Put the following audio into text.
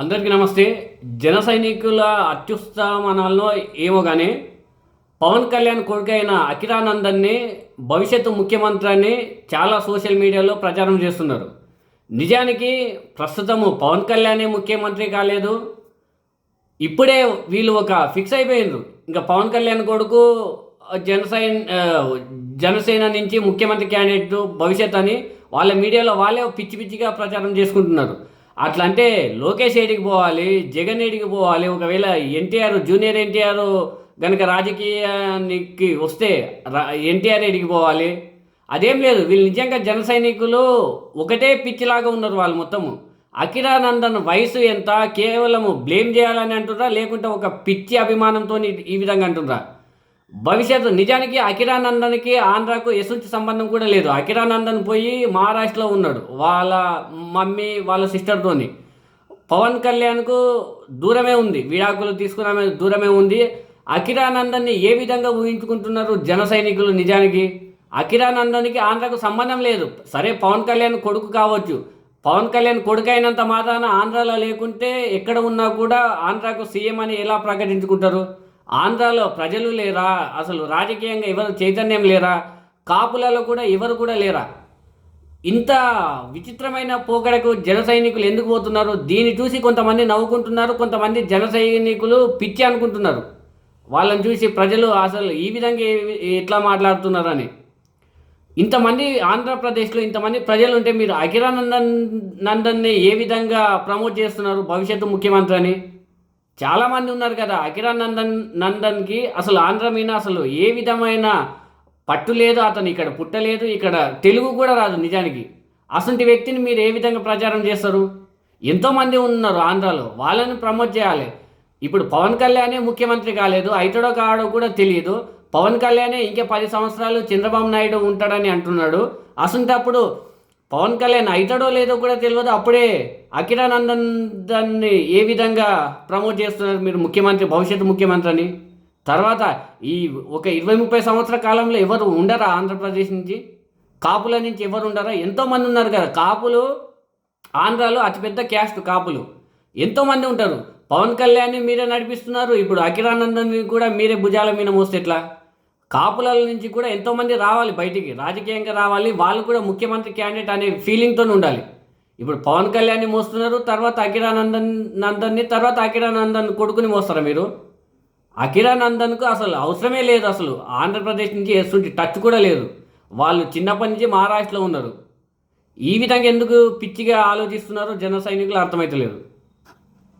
అందరికీ నమస్తే. జన సైనికుల అత్యుత్సాహమనాల్లో ఏమో కానీ పవన్ కళ్యాణ్ కొడుకైన అఖిరానందన్ని భవిష్యత్తు ముఖ్యమంత్రి అని చాలా సోషల్ మీడియాలో ప్రచారం చేస్తున్నారు. నిజానికి ప్రస్తుతము పవన్ కళ్యాణే ముఖ్యమంత్రి కాలేదు. ఇప్పుడే వీళ్ళు ఒక ఫిక్స్ అయిపోయిండ్రు ఇంకా పవన్ కళ్యాణ్ కొడుకు జనసైన్ జనసేన నుంచి ముఖ్యమంత్రి క్యాండిడేట్ భవిష్యత్ అని వాళ్ళ మీడియాలో వాళ్ళే పిచ్చి పిచ్చిగా ప్రచారం చేసుకుంటున్నారు. అట్లా అంటే లోకేష్ ఏడికి పోవాలి జగన్ ఏడికి పోవాలి. ఒకవేళ ఎన్టీఆర్ జూనియర్ ఎన్టీఆర్ కనుక రాజకీయానికి వస్తే ఎన్టీఆర్ ఏడికి పోవాలి. అదేం లేదు వీళ్ళు నిజంగా జన సైనికులు ఒకటే పిచ్చిలాగా ఉన్నారు వాళ్ళు మొత్తము అఖిరానందన్ వయసు ఎంత? కేవలము బ్లేమ్ చేయాలని అంటుర్రా లేకుంటే ఒక పిచ్చి అభిమానంతో ఈ విధంగా అంటుర్రా? భవిష్యత్తు నిజానికి అఖిరానందన్కి ఆంధ్రాకు ఎసుంచి సంబంధం కూడా లేదు. అఖిరానందన్ పోయి మహారాష్ట్రలో ఉన్నాడు. వాళ్ళ మమ్మీ వాళ్ళ సిస్టర్తోని పవన్ కళ్యాణ్కు దూరమే ఉంది. విడాకులు తీసుకున్న దూరమే ఉంది. అఖిరానందన్ని ఏ విధంగా ఊహించుకుంటున్నారు జన సైనికులు నిజానికి? అఖిరానందన్కి ఆంధ్రాకు సంబంధం లేదు. సరే పవన్ కళ్యాణ్ కొడుకు కావచ్చు. పవన్ కళ్యాణ్ కొడుకు అయినంత మాత్రాన ఆంధ్రాలో లేకుంటే ఎక్కడ ఉన్నా కూడా ఆంధ్రాకు సీఎం అని ఎలా ప్రకటించుకుంటారు? ఆంధ్రాలో ప్రజలు లేరా? అసలు రాజకీయంగా ఎవరు చైతన్యం లేరా? కాపులలో కూడా ఎవరు కూడా లేరా? ఇంత విచిత్రమైన పోకడకు జన సైనికులు ఎందుకు పోతున్నారు? దీన్ని చూసి కొంతమంది నవ్వుకుంటున్నారు కొంతమంది జన సైనికులు పిచ్చి అనుకుంటున్నారు. వాళ్ళని చూసి ప్రజలు అసలు ఈ విధంగా ఎట్లా మాట్లాడుతున్నారని. ఇంతమంది ఆంధ్రప్రదేశ్లో ఇంతమంది ప్రజలు ఉంటే మీరు అఖిరానందన్ నందన్ని ఏ విధంగా ప్రమోట్ చేస్తున్నారు? భవిష్యత్తు ముఖ్యమంత్రి అని? చాలామంది ఉన్నారు కదా. అఖిరానందన్ నందన్కి అసలు ఆంధ్ర మీద అసలు ఏ విధమైన పట్టు లేదు. అతను ఇక్కడ పుట్టలేదు. ఇక్కడ తెలుగు కూడా రాదు నిజానికి. అసంటి వ్యక్తిని మీరు ఏ విధంగా ప్రచారం చేస్తారు? ఎంతోమంది ఉన్నారు ఆంధ్రాలో. వాళ్ళని ప్రమోట్ చేయాలి. ఇప్పుడు పవన్ కళ్యాణే ముఖ్యమంత్రి కాలేదు. అయితడో కాడో కూడా తెలియదు పవన్ కళ్యాణే ఇంకే పది సంవత్సరాలు చంద్రబాబు నాయుడు ఉంటాడని అంటున్నాడు. అసంటప్పుడు పవన్ కళ్యాణ్ అవుతాడో లేదో కూడా తెలియదు. అప్పుడే అఖిరానందన్ దాన్ని ఏ విధంగా ప్రమోట్ చేస్తున్నారు మీరు ముఖ్యమంత్రి భవిష్యత్తు ముఖ్యమంత్రి అని తర్వాత ఈ ఒక ఇరవై ముప్పై సంవత్సరాల కాలంలో ఎవరు ఉండరా ఆంధ్రప్రదేశ్ నుంచి? కాపుల నుంచి ఎవరు ఉండరా? ఎంతోమంది ఉన్నారు కదా. కాపులు ఆంధ్రాలో అతిపెద్ద క్యాస్ట్ కాపులు. ఎంతోమంది ఉంటారు. పవన్ కళ్యాణ్ని మీరే నడిపిస్తున్నారు. ఇప్పుడు అఖిరానందని కూడా మీరే భుజాల మీద మోస్తే ఎట్లా? కాపుల నుంచి కూడా ఎంతోమంది రావాలి బయటికి. రాజకీయంగా రావాలి. వాళ్ళు కూడా ముఖ్యమంత్రి క్యాండిడేట్ అనే ఫీలింగ్తో ఉండాలి. ఇప్పుడు పవన్ కళ్యాణ్ని మోస్తున్నారు తర్వాత అఖిరానందన్ నందన్ని తర్వాత అఖిరానందన్ కొడుకుని మోస్తారా మీరు? అఖిరానందన్కు అసలు అవసరమే లేదు అసలు. ఆంధ్రప్రదేశ్ నుంచి ఎటువంటి టచ్ కూడా లేదు. వాళ్ళు చిన్నప్పటి నుంచి మహారాష్ట్రలో ఉన్నారు. ఈ విధంగా ఎందుకు పిచ్చిగా ఆలోచిస్తున్నారో జన సైనికులు అర్థమైతలేదు.